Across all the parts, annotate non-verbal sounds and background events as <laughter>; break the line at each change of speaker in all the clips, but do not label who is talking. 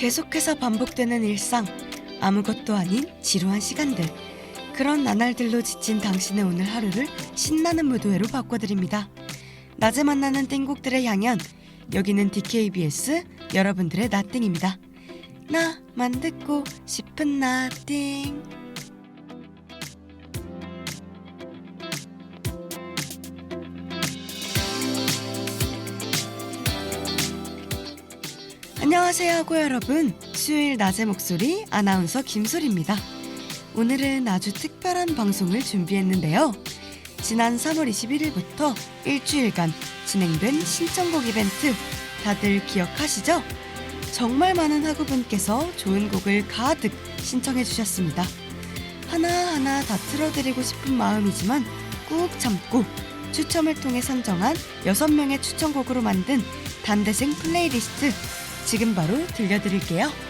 계속해서 반복되는 일상, 아무것도 아닌 지루한 시간들. 그런 나날들로 지친 당신의 오늘 하루를 신나는 무도회로 바꿔드립니다. 낮에 만나는 띵곡들의 향연. 여기는 DKBS 여러분들의 나띵입니다. 나만 듣고 싶은 나띵. 안녕하세요 하고 여러분. 수요일 낮의 목소리 아나운서 김소리입니다. 오늘은 아주 특별한 방송을 준비했는데요. 지난 3월 21일부터 일주일간 진행된 신청곡 이벤트 다들 기억하시죠? 정말 많은 학우분께서 좋은 곡을 가득 신청해 주셨습니다. 하나하나 다 틀어드리고 싶은 마음이지만 꾹 참고 추첨을 통해 선정한 6명의 추천곡으로 만든 단대생 플레이리스트 지금 바로 들려드릴게요.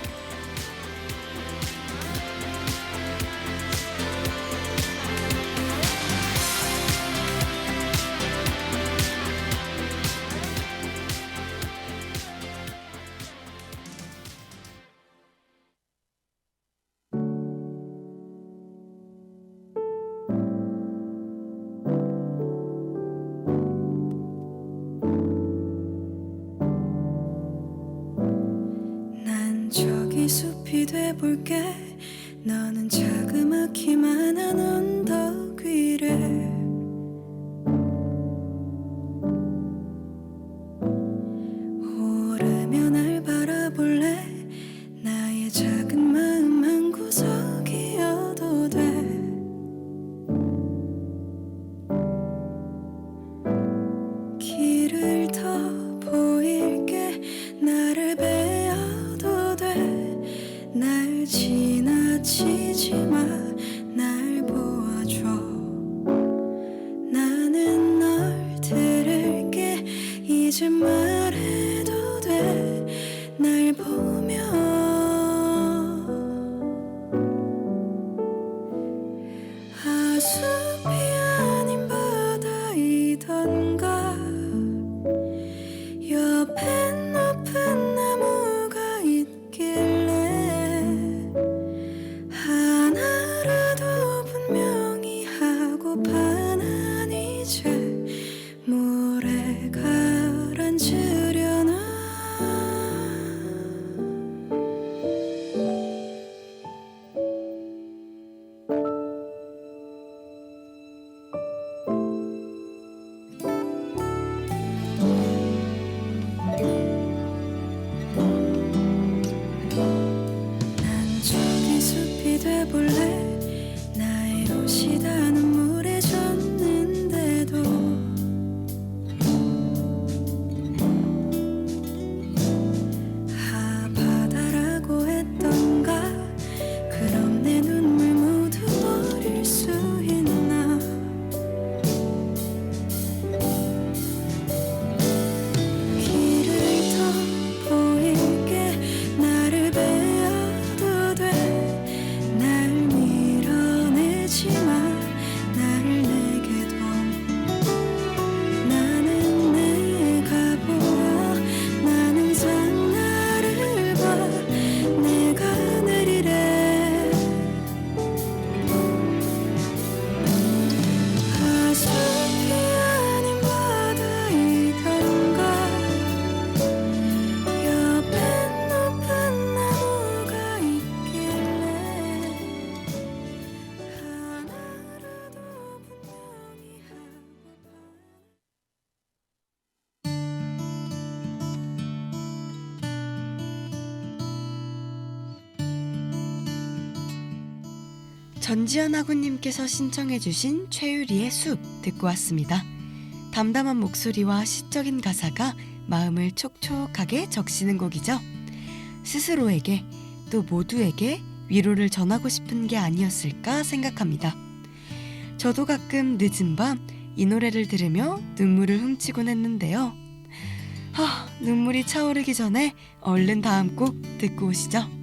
숲이 돼볼게. 너는 자그마키만한 언덕
전지현 아구님께서 신청해주신 최유리의 숲 듣고 왔습니다. 담담한 목소리와 시적인 가사가 마음을 촉촉하게 적시는 곡이죠. 스스로에게 또 모두에게 위로를 전하고 싶은 게 아니었을까 생각합니다. 저도 가끔 늦은 밤 이 노래를 들으며 눈물을 훔치곤 했는데요. 하, 눈물이 차오르기 전에 얼른 다음 곡 듣고 오시죠.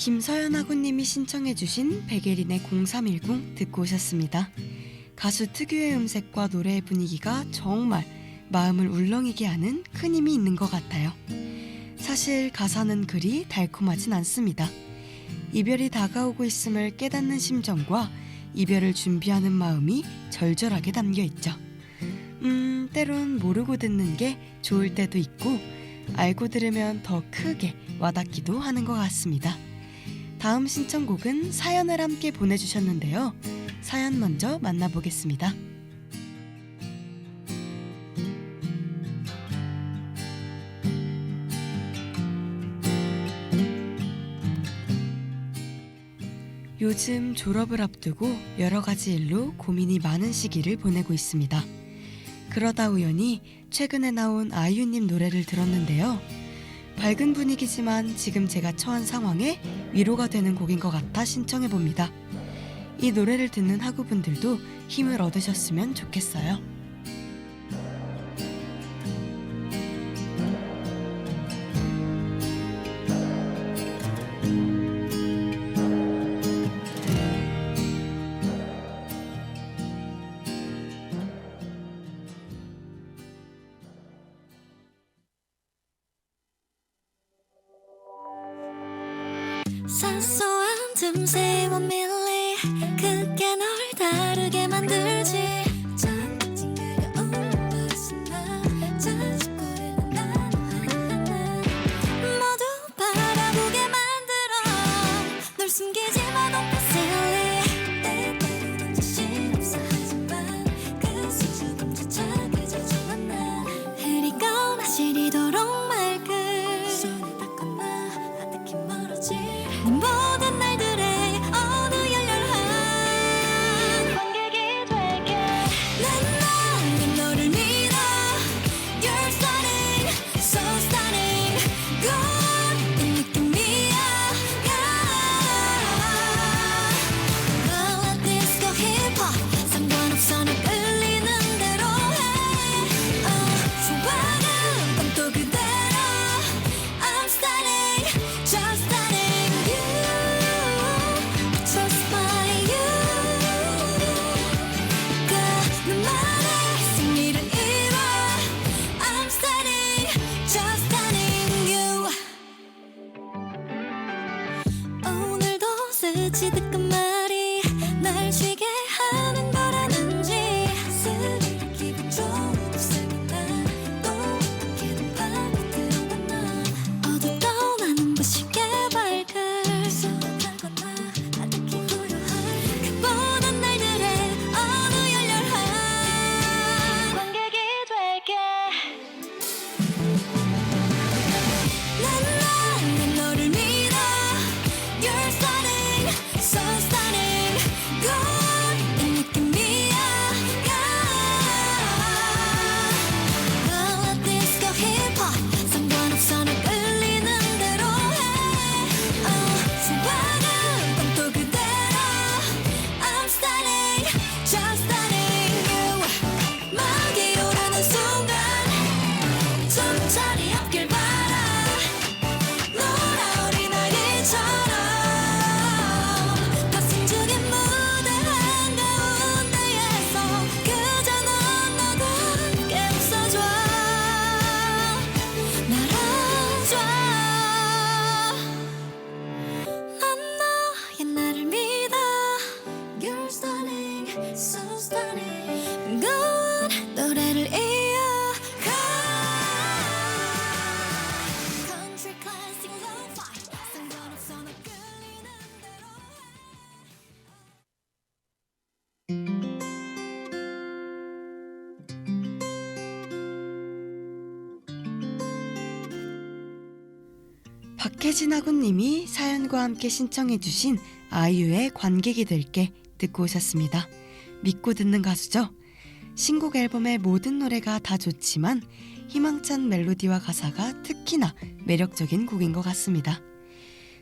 김서연 학우님이 신청해주신 백예린의 0310 듣고 오셨습니다. 가수 특유의 음색과 노래의 분위기가 정말 마음을 울렁이게 하는 큰 힘이 있는 것 같아요. 사실 가사는 그리 달콤하진 않습니다. 이별이 다가오고 있음을 깨닫는 심정과 이별을 준비하는 마음이 절절하게 담겨 있죠. 음, 때론 모르고 듣는 게 좋을 때도 있고, 알고 들으면 더 크게 와닿기도 하는 것 같습니다. 다음 신청곡은 사연을 함께 보내주셨는데요. 사연 먼저 만나보겠습니다. 요즘 졸업을 앞두고 여러 가지 일로 고민이 많은 시기를 보내고 있습니다. 그러다 우연히 최근에 나온 아이유님 노래를 들었는데요. 밝은 분위기지만 지금 제가 처한 상황에 위로가 되는 곡인 것 같아 신청해 봅니다. 이 노래를 듣는 학우분들도 힘을 얻으셨으면 좋겠어요.
그게 널
박혜진 아군님이 사연과 함께 신청해주신 아이유의 관객이 될게 듣고 오셨습니다. 믿고 듣는 가수죠. 신곡 앨범의 모든 노래가 다 좋지만 희망찬 멜로디와 가사가 특히나 매력적인 곡인 것 같습니다.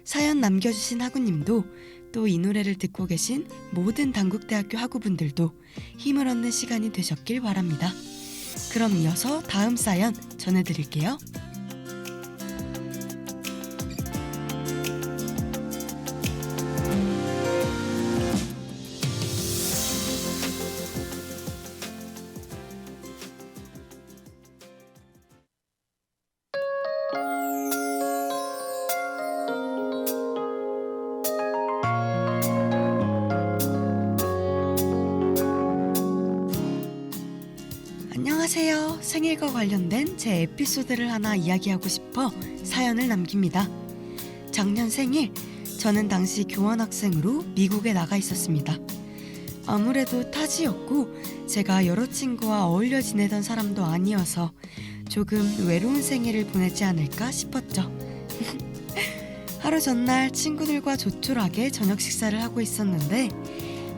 사연 남겨주신 하구님도 또 이 노래를 듣고 계신 모든 단국대학교 학우분들도 힘을 얻는 시간이 되셨길 바랍니다. 그럼 이어서 다음 사연 전해드릴게요. 관련된 제 에피소드를 하나 이야기하고 싶어 사연을 남깁니다. 작년 생일, 저는 당시 교환학생으로 미국에 나가 있었습니다. 아무래도 타지였고 제가 여러 친구와 어울려 지내던 사람도 아니어서 조금 외로운 생일을 보내지 않을까 싶었죠. <laughs> 하루 전날 친구들과 조촐하게 저녁 식사를 하고 있었는데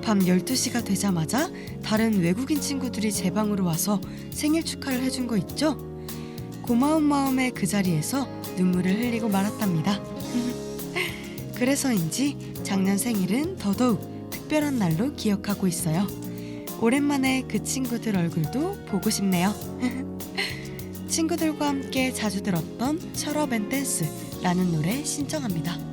밤 12시가 되자마자 다른 외국인 친구들이 제 방으로 와서 생일 축하를 해준 거 있죠? 고마운 마음에 그 자리에서 눈물을 흘리고 말았답니다. <laughs> 그래서인지 작년 생일은 더더욱 특별한 날로 기억하고 있어요. 오랜만에 그 친구들 얼굴도 보고 싶네요. <laughs> 친구들과 함께 자주 들었던 철업 앤 댄스라는 노래 신청합니다.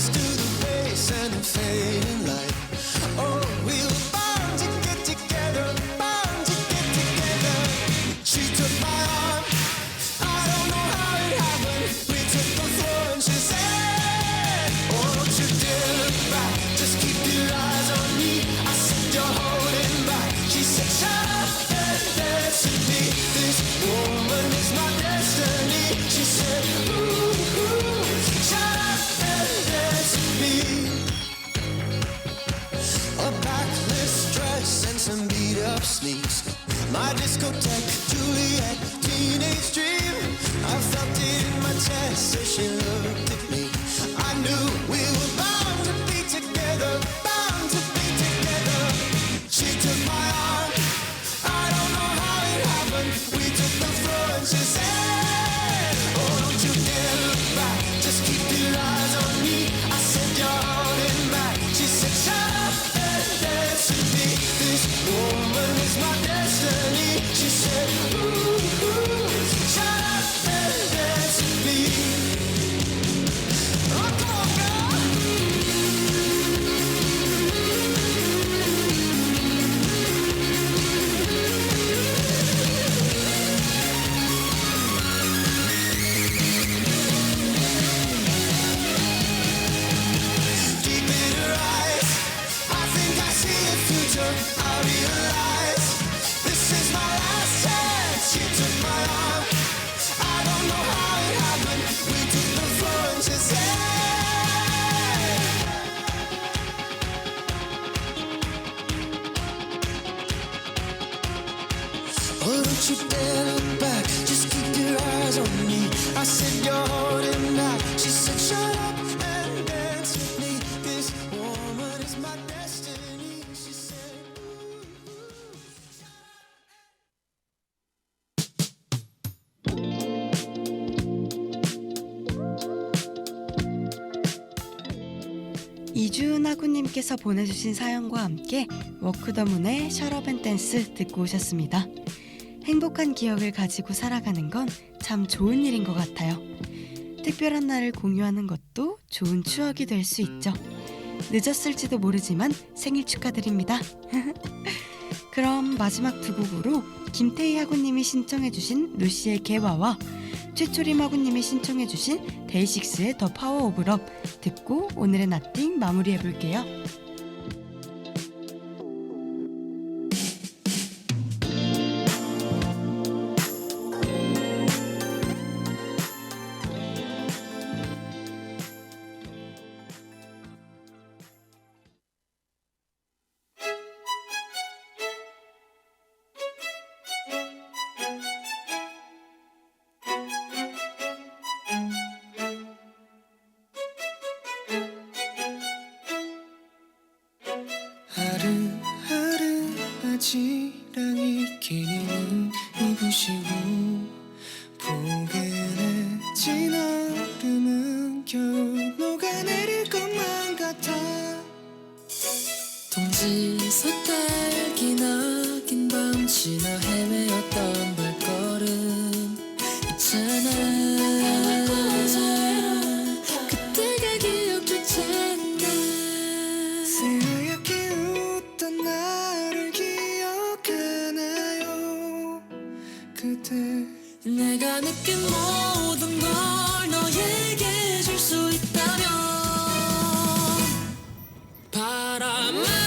just
do 보내주신 사연과 함께 워크더문의 셔럽앤 댄스 듣고 오셨습니다. 행복한 기억을 가지고 살아가는 건 참 좋은 일인 것 같아요. 특별한 날을 공유하는 것도 좋은 추억이 될 수 있죠. 늦었을지도 모르지만 생일 축하드립니다. <laughs> 그럼 마지막 두 곡으로 김태희 하구님이 신청해주신 루시의 개화와 최초림 하구님이 신청해주신 데이식스의 더 파워 오브 럽 듣고 오늘의 나띵 마무리해볼게요.
내가 느낀 모든 걸 너에게 줄 수 있다면 봄을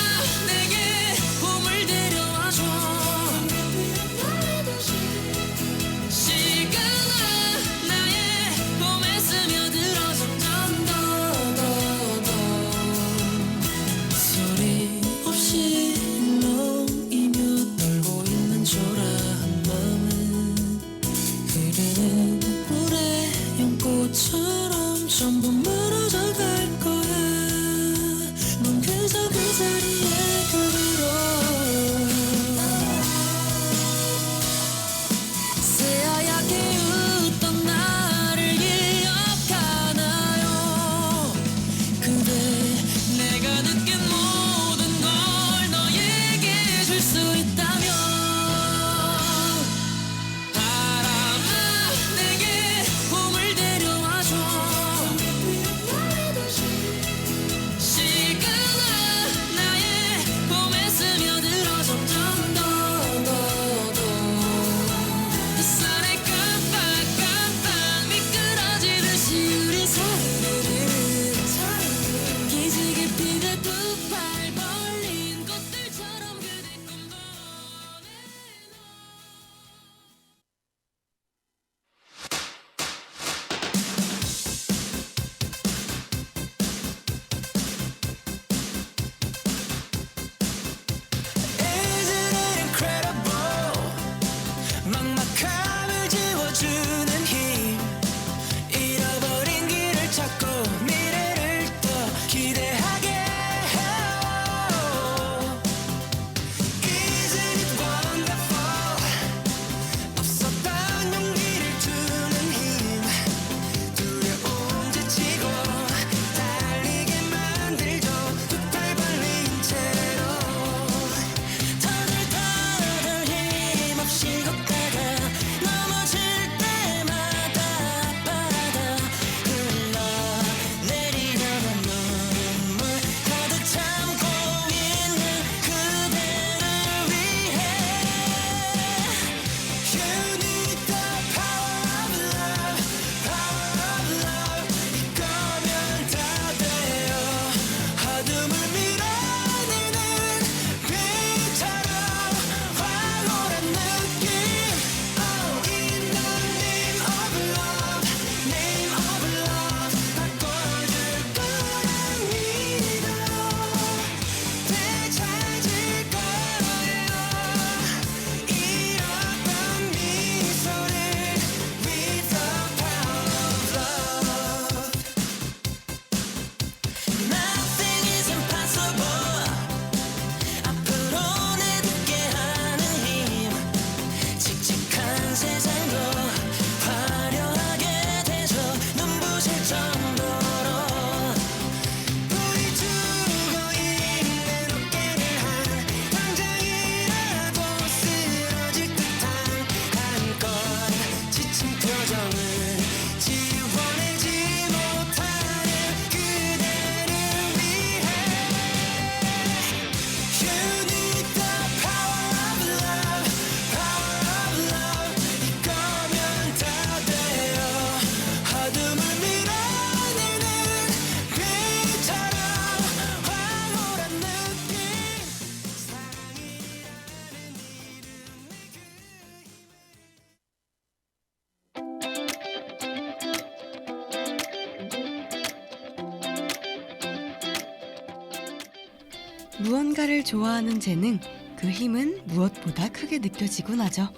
무언가를 좋아하는 재능, 그 힘은 무엇보다 크게 느껴지곤 하죠.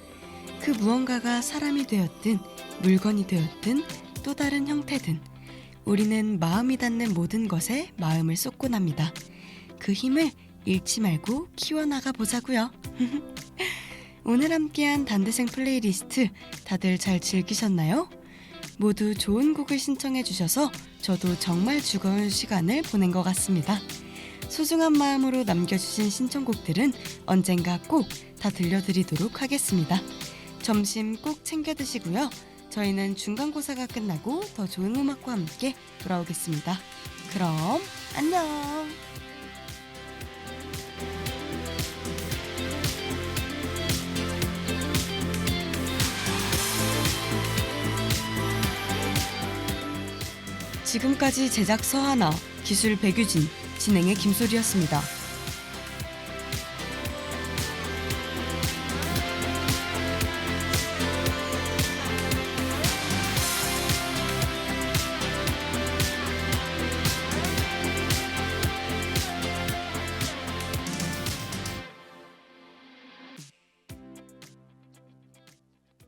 그 무언가가 사람이 되었든 물건이 되었든 또 다른 형태든 우리는 마음이 닿는 모든 것에 마음을 쏟곤 합니다. 그 힘을 잃지 말고 키워나가 보자고요. <laughs> 오늘 함께한 단대생 플레이리스트 다들 잘 즐기셨나요? 모두 좋은 곡을 신청해 주셔서 저도 정말 즐거운 시간을 보낸 것 같습니다. 소중한 마음으로 남겨주신 신청곡들은 언젠가 꼭 다 들려드리도록 하겠습니다. 점심 꼭 챙겨 드시고요. 저희는 중간고사가 끝나고 더 좋은 음악과 함께 돌아오겠습니다. 그럼 안녕! 지금까지 제작 서하나, 기술 백유진, 진행의 김소리였습니다.